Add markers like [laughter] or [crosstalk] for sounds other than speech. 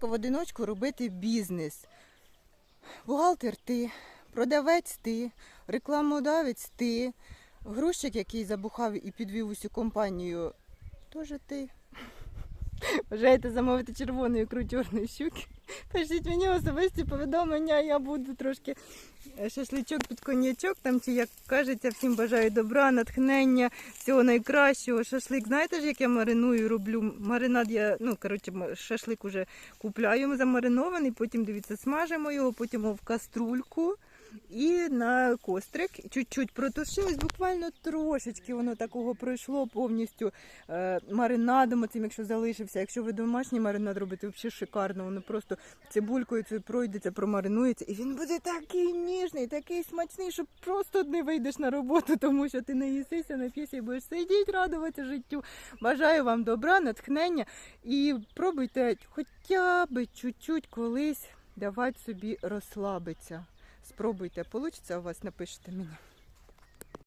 В одиночку робити бізнес. Бухгалтер ти, продавець ти, рекламодавець ти, грузчик, який забухав і підвів усю компанію, теж ти. Бажаєте замовити червону ікру чорної щуки? [laughs] Пишіть мені особисті повідомлення, я буду трошки е, шашличок під коньячок, там чи як кажеться, всім бажаю добра, натхнення, всього найкращого. Шашлик, знаєте ж, як я мариную, роблю? Маринад я, ну, коротше, шашлик уже купляю замаринований, потім, дивіться, смажимо його, потім в каструльку і на кострик. Чуть-чуть протушилось, буквально трошечки воно такого пройшло повністю е, маринадом, оцим, якщо залишився. Якщо ви домашній маринад робите, взагалі шикарно, воно просто цибулькою пройдеться, промаринується, і він буде такий ніжний, такий смачний, що просто не вийдеш на роботу, тому що ти не їсися, нап'єшся і будеш сидіти, радуватися життю. Бажаю вам добра, натхнення і пробуйте хоча б чуть-чуть колись давати собі розслабитися. Спробуйте, получиться у вас, напишіть мені.